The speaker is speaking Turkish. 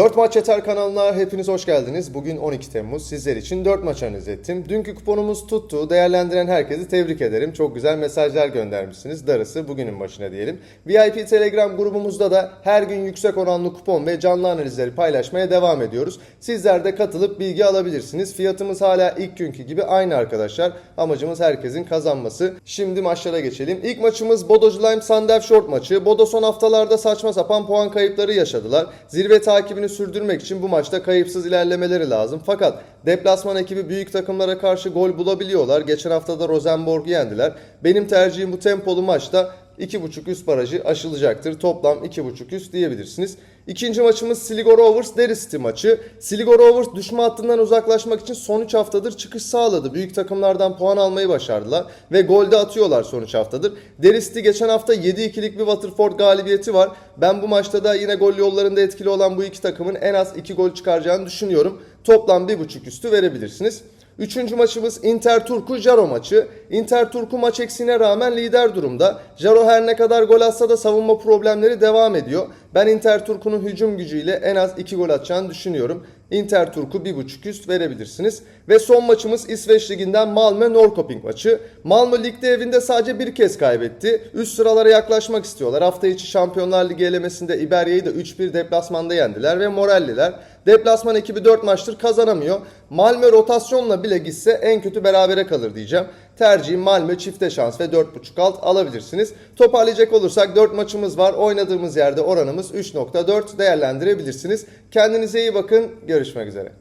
4 Maç Yeter kanalına hepiniz hoş geldiniz. Bugün 12 Temmuz. Sizler için 4 maç analiz ettim. Dünkü kuponumuz tuttu. Değerlendiren herkesi tebrik ederim. Çok güzel mesajlar göndermişsiniz. Darısı bugünün başına diyelim. VIP Telegram grubumuzda da her gün yüksek oranlı kupon ve canlı analizleri paylaşmaya devam ediyoruz. Sizler de katılıp bilgi alabilirsiniz. Fiyatımız hala ilk günkü gibi aynı arkadaşlar. Amacımız herkesin kazanması. Şimdi maçlara geçelim. İlk maçımız Bodo Lime Sandef Short maçı. Bodo son haftalarda saçma sapan puan kayıpları yaşadılar. Zirve takibini sürdürmek için bu maçta kayıpsız ilerlemeleri lazım. Fakat deplasman ekibi büyük takımlara karşı gol bulabiliyorlar. Geçen hafta da Rosenborg'u yendiler. Benim tercihim bu tempolu maçta 2.5 üst barajı aşılacaktır. Toplam 2.5 üst diyebilirsiniz. İkinci maçımız Sligo Rovers Derry City maçı. Sligo Rovers düşme hattından uzaklaşmak için son 3 haftadır çıkış sağladı. Büyük takımlardan puan almayı başardılar ve golde atıyorlar son 3 haftadır. Derry City geçen hafta 7-2'lik bir Waterford galibiyeti var. Ben bu maçta da yine gol yollarında etkili olan bu iki takımın en az 2 gol çıkaracağını düşünüyorum. Toplam 1.5 üstü verebilirsiniz. Üçüncü maçımız Inter Turku Jaro maçı. Inter Turku maç eksiğine rağmen lider durumda. Jaro her ne kadar gol atsa da savunma problemleri devam ediyor. Ben Inter Turku'nun hücum gücüyle en az 2 gol atacağını düşünüyorum. Inter Turku 1.5 üst verebilirsiniz. Ve son maçımız İsveç Ligi'nden Malmö Norrköping maçı. Malmö ligde evinde sadece bir kez kaybetti. Üst sıralara yaklaşmak istiyorlar. Hafta içi Şampiyonlar Ligi elemesinde İberya'yı da 3-1 deplasmanda yendiler ve moralliler. Deplasman ekibi 4 maçtır kazanamıyor. Malmö rotasyonla bile gitse en kötü berabere kalır diyeceğim. Tercihim Malmö çifte şans ve 4.5 alt alabilirsiniz. Toparlayacak olursak 4 maçımız var. Oynadığımız yerde oranımız 3.4 değerlendirebilirsiniz. Kendinize iyi bakın. Görüşmek üzere.